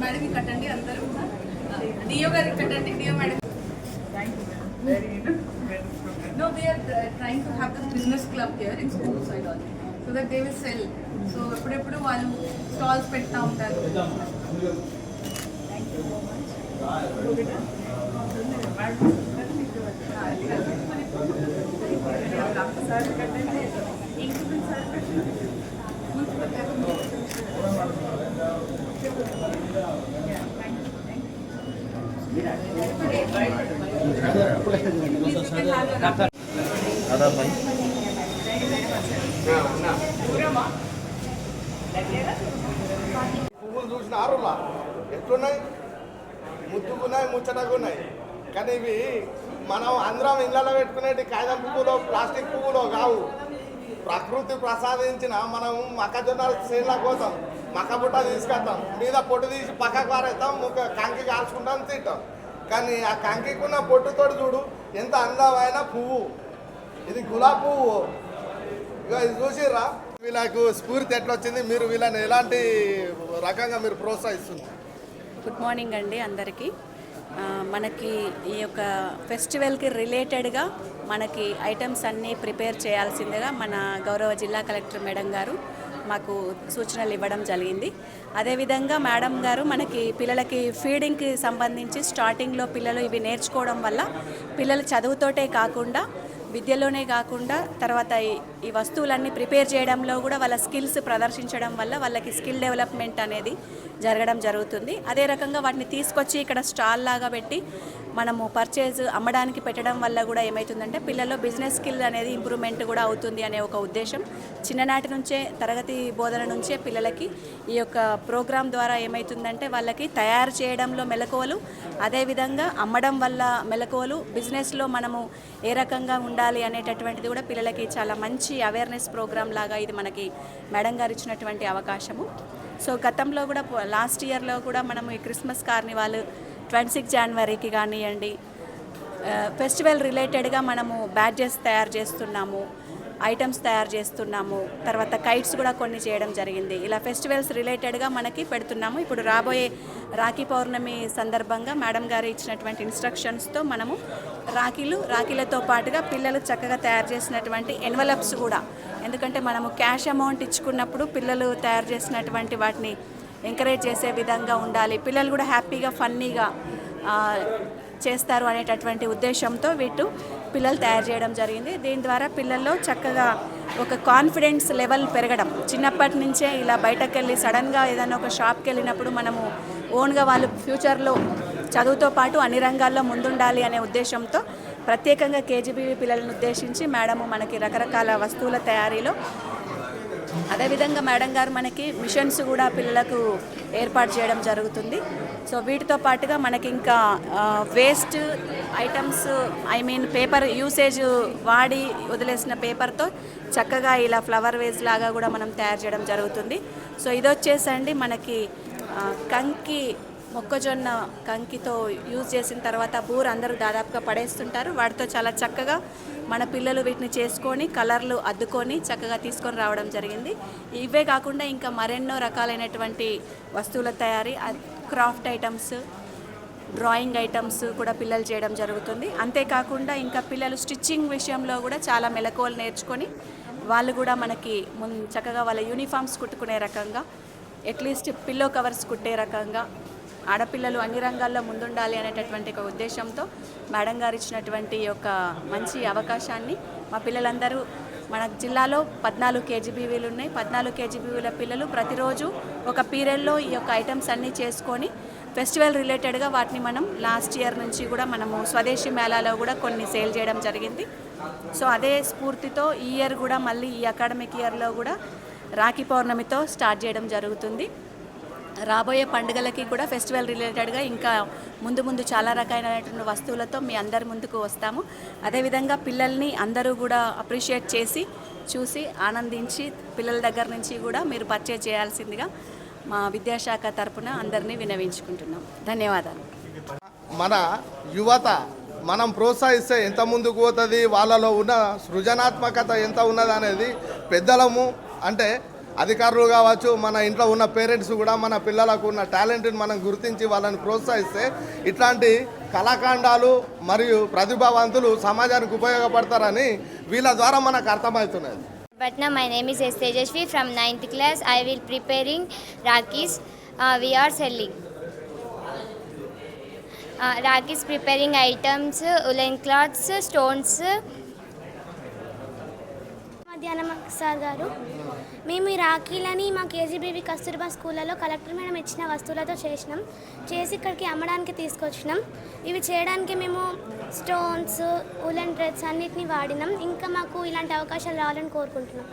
Madam కట్టండి అందరూ DEO గారికి కట్టండి DEO madam thank you madam very good No, they are uh, trying to have this business club here in school side all, so that they will sell. So ఎప్పుడెప్పుడు వాళ్ళు stalls పెడతా ఉంటారు పువ్వులు చూసిన ఆరులా ఎట్లున్నాయి? ముద్దుకున్నాయి ముచ్చటకున్నాయి కానీ ఇవి మనం అందరం ఇళ్ళలో పెట్టుకునేటి కాగితం పువ్వులో ప్లాస్టిక్ పువ్వులో కావు ప్రకృతి ప్రసాదించిన మనం మొక్కజొన్న సీళ్ళ కోసం మక్క బుట్ట తీసుకెళ్తాం మీద పొట్టు తీసి పక్కకు పారేస్తాం ముక్క కంకి కాల్చుకుంటాం తింటాం కానీ ఆ కంకికున్న పొట్టుతో చూడు ఎంత అందమైన పువ్వు. ఇది గులాబీ పువ్వు. ఇక ఇది చూసిర్రా? వీళ్ళకు స్ఫూర్తి ఎట్లా వచ్చింది మీరు వీళ్ళని ఎలాంటి రకంగా మీరు ప్రోత్సహిస్తుంది గుడ్ మార్నింగ్ అండి అందరికీ. మనకి ఈ యొక్క ఫెస్టివల్కి రిలేటెడ్గా మనకి ఐటమ్స్ అన్నీ ప్రిపేర్ చేయాల్సిందిగా మన గౌరవ జిల్లా కలెక్టర్ మేడం గారు మాకు సూచనలు ఇవ్వడం జరిగింది. అదేవిధంగా మేడం గారు మనకి పిల్లలకి ఫీడింగ్కి సంబంధించి స్టార్టింగ్లో పిల్లలు ఇవి నేర్చుకోవడం వల్ల పిల్లలు చదువుతోటే కాకుండా విద్యలోనే కాకుండా తర్వాత ఈ- ఈ వస్తువులన్నీ ప్రిపేర్ చేయడంలో కూడా వాళ్ళ స్కిల్స్ ప్రదర్శించడం వల్ల వాళ్ళకి స్కిల్ డెవలప్మెంట్ అనేది జరగడం జరుగుతుంది. అదే రకంగా వాటిని తీసుకొచ్చి ఇక్కడ స్టాల్ లాగా పెట్టి మనము పర్చేజ్ అమ్మడానికి పెట్టడం వల్ల కూడా ఏమవుతుందంటే పిల్లల్లో బిజినెస్ స్కిల్ అనేది ఇంప్రూవ్మెంట్ కూడా అవుతుంది అనే ఒక ఉద్దేశం. చిన్ననాటి నుంచే తరగతి బోధన నుంచే పిల్లలకి ఈ యొక్క ప్రోగ్రాం ద్వారా ఏమవుతుందంటే వాళ్ళకి తయారు చేయడంలో మెలకువలు అదేవిధంగా అమ్మడం వల్ల మెలకువలు బిజినెస్లో మనము ఏ రకంగా ఉండాలి అనేటటువంటిది కూడా పిల్లలకి చాలా మంచి అవేర్నెస్ ప్రోగ్రామ్ లాగా ఇది మనకి మేడం గారు ఇచ్చినటువంటి అవకాశము. సో గతంలో కూడా లాస్ట్ ఇయర్లో కూడా మనము ఈ క్రిస్మస్ కార్నివాల్ ట్వంటీ సిక్స్ జనవరికి కానివ్వండి ఫెస్టివల్ రిలేటెడ్గా మనము బ్యాడ్జెస్ తయారు చేస్తున్నాము. ఐటమ్స్ తయారు చేస్తున్నాము. తర్వాత కైట్స్ కూడా కొన్ని చేయడం జరిగింది. ఇలా ఫెస్టివల్స్ రిలేటెడ్గా మనకి పెడుతున్నాము. ఇప్పుడు రాబోయే రాఖీ పౌర్ణమి సందర్భంగా మేడం గారు ఇచ్చినటువంటి ఇన్స్ట్రక్షన్స్తో మనము రాఖీలు రాఖీలతో పాటుగా పిల్లలు చక్కగా తయారు చేసినటువంటి ఎన్వలప్స్ కూడా. ఎందుకంటే మనము క్యాష్ అమౌంట్ ఇచ్చుకున్నప్పుడు పిల్లలు తయారు చేసినటువంటి వాటిని ఎంకరేజ్ చేసే విధంగా ఉండాలి. పిల్లలు కూడా హ్యాపీగా ఫన్నీగా చేస్తారు అనేటటువంటి ఉద్దేశంతో వీటి పిల్లలు తయారు చేయడం జరిగింది. దీని ద్వారా పిల్లల్లో చక్కగా ఒక కాన్ఫిడెన్స్ లెవెల్ పెరగడం. చిన్నప్పటి నుంచే ఇలా బయటకు వెళ్ళి సడన్గా ఏదైనా ఒక షాప్కి వెళ్ళినప్పుడు మనము ఓన్గా వాళ్ళు ఫ్యూచర్లో చదువుతో పాటు అన్ని రంగాల్లో ముందుండాలి అనే ఉద్దేశంతో ప్రత్యేకంగా కేజీబీవీ పిల్లలను ఉద్దేశించి మేడము మనకి రకరకాల వస్తువుల తయారీలో అదేవిధంగా మేడం గారు మనకి మిషన్స్ కూడా పిల్లలకు ఏర్పాటు చేయడం జరుగుతుంది. సో వీటితో పాటుగా మనకి ఇంకా waste items I mean paper usage వాడి వదిలేసిన పేపర్తో చక్కగా ఇలా ఫ్లవర్ వేజ్ లాగా కూడా మనం తయారు చేయడం జరుగుతుంది. సో ఇది వచ్చేసండి మనకి కంకి మొక్కజొన్న కంకితో యూజ్ చేసిన తర్వాత బూర్ అందరూ దాదాపుగా పడేస్తుంటారు. వాటితో చాలా చక్కగా మన పిల్లలు వీటిని చేసుకొని కలర్లు అద్దుకొని చక్కగా తీసుకొని రావడం జరిగింది. ఇవే కాకుండా ఇంకా మరెన్నో రకాలైనటువంటి వస్తువుల తయారీ క్రాఫ్ట్ ఐటమ్స్ డ్రాయింగ్ ఐటమ్స్ కూడా పిల్లలు చేయడం జరుగుతుంది. అంతేకాకుండా ఇంకా పిల్లలు స్టిచ్చింగ్ విషయంలో కూడా చాలా మెలకువలు నేర్చుకొని వాళ్ళు కూడా మనకి మున్ చక్కగా వాళ్ళ యూనిఫామ్స్ కుట్టుకునే రకంగా అట్లీస్ట్ పిల్లో కవర్స్ కుట్టే రకంగా ఆడపిల్లలు అన్ని రంగాల్లో ముందుండాలి అనేటటువంటి ఒక ఉద్దేశంతో మేడం గారు ఇచ్చినటువంటి ఒక యొక్క మంచి అవకాశాన్ని మా పిల్లలందరూ మన జిల్లాలో పద్నాలుగు కేజీబీవీలు ఉన్నాయి. పద్నాలుగు కేజీబీవీల పిల్లలు ప్రతిరోజు ఒక పీరియడ్లో ఈ యొక్క ఐటమ్స్ అన్నీ చేసుకొని ఫెస్టివల్ రిలేటెడ్గా వాటిని మనం లాస్ట్ ఇయర్ నుంచి కూడా మనము స్వదేశీ మేళాలో కూడా కొన్ని సేల్ చేయడం జరిగింది. సో అదే స్ఫూర్తితో ఈ ఇయర్ కూడా మళ్ళీ ఈ అకాడమిక్ ఇయర్లో కూడా రాఖీ పౌర్ణమితో స్టార్ట్ చేయడం జరుగుతుంది. రాబోయే పండుగలకి కూడా ఫెస్టివల్ రిలేటెడ్గా ఇంకా ముందు ముందు చాలా రకాలైనటువంటి వస్తువులతో మీ అందరి ముందుకు వస్తాము. అదేవిధంగా పిల్లల్ని అందరూ కూడా అప్రిషియేట్ చేసి చూసి ఆనందించి పిల్లల దగ్గర నుంచి కూడా మీరు పర్చేజ్ చేయాల్సిందిగా మా విద్యాశాఖ తరపున అందరినీ వినవించుకుంటున్నాం. ధన్యవాదాలు. మన యువత మనం ప్రోత్సహిస్తే ఎంత ముందుకు పోతుంది? వాళ్ళలో ఉన్న సృజనాత్మకత ఎంత ఉన్నది అనేది పెద్దలము అంటే అధికారులు కావచ్చు మన ఇంట్లో ఉన్న పేరెంట్స్ కూడా మన పిల్లలకు ఉన్న టాలెంట్ని మనం గుర్తించి వాళ్ళని ప్రోత్సహిస్తే ఇట్లాంటి కళాఖండాలు మరియు ప్రతిభావంతులు సమాజానికి ఉపయోగపడతారని వీళ్ళ ద్వారా మనకు అర్థమవుతున్నది Patna, my name is S. Tejashvi from 9th class. I will preparing Rakis. Uh, we are selling. Uh, Rakis preparing items, woolen cloths, stones. మధ్యాహ్నం సార్ గారు. మేము ఈ రాఖీలని మా కేజీబీవీ కస్తూర్బా స్కూళ్ళలో కలెక్టర్ మేడం ఇచ్చిన వస్తువులతో చేసినాం. చేసి ఇక్కడికి అమ్మడానికి తీసుకొచ్చినాం. ఇవి చేయడానికి మేము స్టోన్స్ ఉలెన్ డ్రెస్ అన్నిటిని వాడినాం. ఇంకా మాకు ఇలాంటి అవకాశాలు రావాలని కోరుకుంటున్నాం.